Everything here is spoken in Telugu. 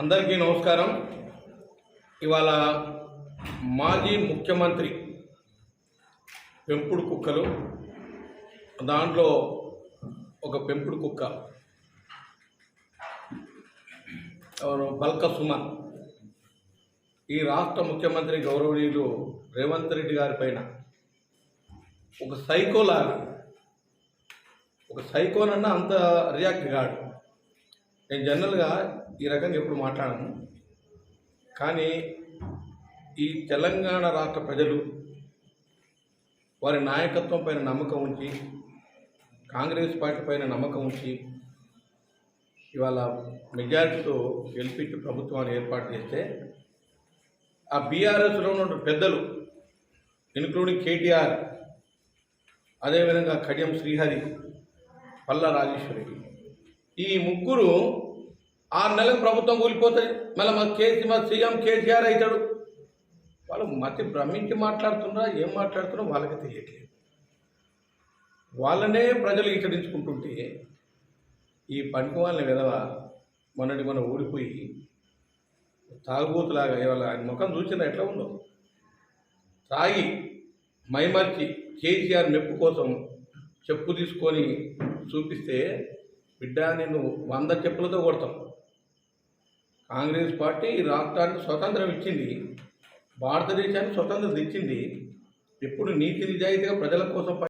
అందరికీ నమస్కారం. ఇవాళ మాజీ ముఖ్యమంత్రి పెంపుడు కుక్కలు దాంట్లో ఒక పెంపుడు కుక్క. బల్క సుమన్. ఈ రాష్ట్ర ముఖ్యమంత్రి గౌరవనీయులు రేవంత్ రెడ్డి గారి పైన ఒక సైకోలాగా ఒక సైకోనన్నా అంత రియాక్ట్ కాడు. నేను జనరల్గా ఈ రకంగా ఎప్పుడు మాట్లాడను. కానీ ఈ తెలంగాణ రాష్ట్ర ప్రజలు వారి నాయకత్వం పైన నమ్మకం ఉంచి కాంగ్రెస్ పార్టీ పైన నమ్మకం ఉంచి ఇవాళ మెజారిటీతో గెలిపించి ప్రభుత్వాన్ని ఏర్పాటు చేస్తే ఆ బీఆర్ఎస్లో ఉన్న పెద్దలు ఇన్క్లూడింగ్ కేటీఆర్ అదేవిధంగా కడియం శ్రీహరి పల్లా రాజేశ్వరి ఈ ముగ్గురు ఆరు నెలలకు ప్రభుత్వం కూలిపోతుంది మళ్ళీ మా కేసీ మా సీఎం కేసీఆర్ అవుతాడు. వాళ్ళు మతి భ్రమించి మాట్లాడుతున్నారా? ఏం మాట్లాడుతున్నారో వాళ్ళకి తెలియట్లేదు. వాళ్ళనే ప్రజలు ఈచడించుకుంటుంటే ఈ పనికి వాళ్ళని విధవ మొన్నటి మన ఊడిపోయి తాగుబోతులాగా ఇవాళ ఆయన ముఖం చూసినా ఎట్లా ఉందో? తాగి మైమర్చి కేసీఆర్ మెప్పు కోసం చెప్పు తీసుకొని చూపిస్తే బిడ్డ నేను వంద చెప్పులతో కొడతాం. కాంగ్రెస్ పార్టీ ఈ రాష్ట్రానికి స్వతంత్రం ఇచ్చింది భారతదేశానికి స్వతంత్రం ఇచ్చింది ఎప్పుడు నీతి నిజాయితీగా ప్రజల కోసం